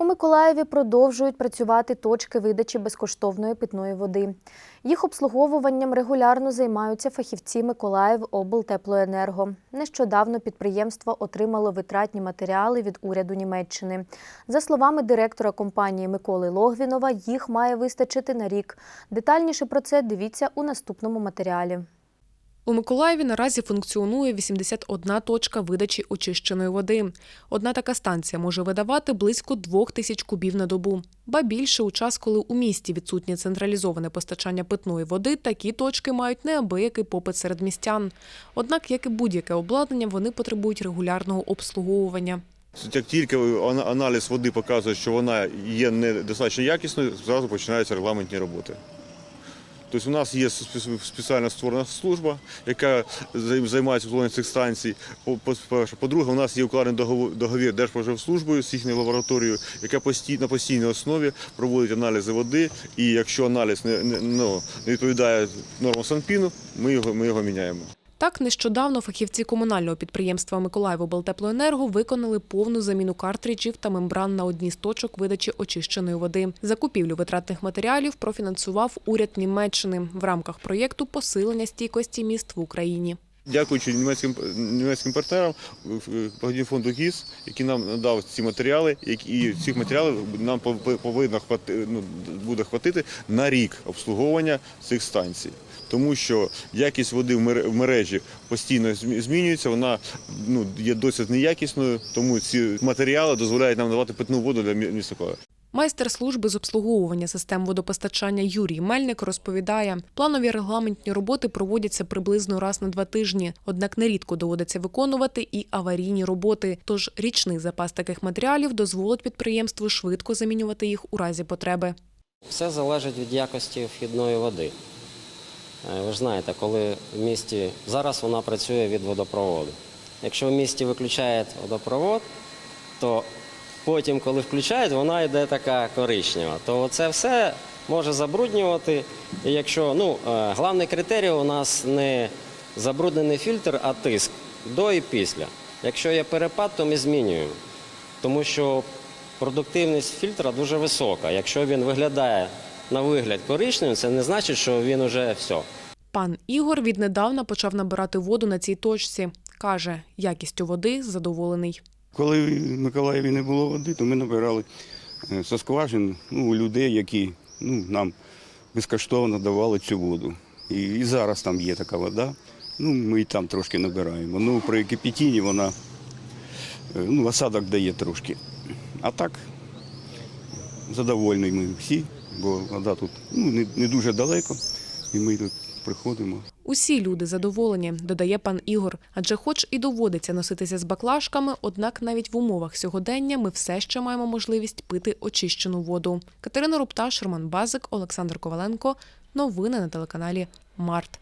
У Миколаєві продовжують працювати точки видачі безкоштовної питної води. Їх обслуговуванням регулярно займаються фахівці Миколаїв облтеплоенерго. Нещодавно підприємство отримало витратні матеріали від уряду Німеччини. За словами директора компанії Миколи Логвінова, їх має вистачити на рік. Детальніше про це дивіться у наступному матеріалі. У Миколаєві наразі функціонує 81 точка видачі очищеної води. Одна така станція може видавати близько двох тисяч кубів на добу. Ба більше у час, коли у місті відсутнє централізоване постачання питної води, такі точки мають неабиякий попит серед містян. Однак, як і будь-яке обладнання, вони потребують регулярного обслуговування. Як тільки аналіз води показує, що вона є недостатньо якісною, зразу починаються регламентні роботи. Тобто у нас є спе- спеціально створена служба, яка займається обслуговуванням цих станцій. По-друге, у нас є укладений договір Держпоживслужбою з їхньою лабораторією, яка на постійній основі проводить аналізи води. І якщо аналіз не, ну, відповідає нормам Санпіну, ми його міняємо. Так, нещодавно фахівці комунального підприємства Миколаївоблтеплоенерго виконали повну заміну картриджів та мембран на одній з точок видачі очищеної води. Закупівлю витратних матеріалів профінансував уряд Німеччини в рамках проєкту посилення стійкості міст в Україні. Дякуючи німецьким німецьким партнерам, благодійному фонду ГІС, який нам надав ці матеріали, і цих матеріалів нам пов- повинно хвати, ну, буде хватити на рік обслуговування цих станцій. Тому що якість води в мережі постійно змінюється, вона ну, є досить неякісною, тому ці матеріали дозволяють нам давати питну воду для мі- міста. Майстер служби з обслуговування систем водопостачання Юрій Мельник розповідає, планові регламентні роботи проводяться приблизно раз на два тижні. Однак нерідко доводиться виконувати і аварійні роботи. Тож річний запас таких матеріалів дозволить підприємству швидко замінювати їх у разі потреби. Все залежить від якості вхідної води. Е, Ви ж знаєте, коли в місті зараз вона працює від водопроводу. Якщо в місті виключають водопровод, то потім, коли включають, вона йде така коричнева. То це все може забруднювати. І якщо ну, е, головний критерій у нас не забруднений фільтр, а тиск до і після. Якщо є перепад, то ми змінюємо. Тому що продуктивність фільтра дуже висока. Якщо він виглядає на вигляд коричневим, це не значить, що він уже все. Пан Ігор віднедавна почав набирати воду на цій точці. Каже, якістю води задоволений. Коли в Миколаєві не було води, то ми набирали е, со скважин ну, людей, які ну, нам безкоштовно давали цю воду. І, і зараз там є така вода. Ну, ми і там трошки набираємо. Ну, при кипятінні вона е, ну, осадок дає трошки. А так, задовольні ми всі, бо вода тут ну, не, не дуже далеко, і ми тут приходимо. Усі люди задоволені, додає пан Ігор. Адже, хоч і доводиться носитися з баклажками, однак навіть в умовах сьогодення ми все ще маємо можливість пити очищену воду. Катерина Рупташ, Роман Базик, Олександр Коваленко. Новини на телеканалі Март.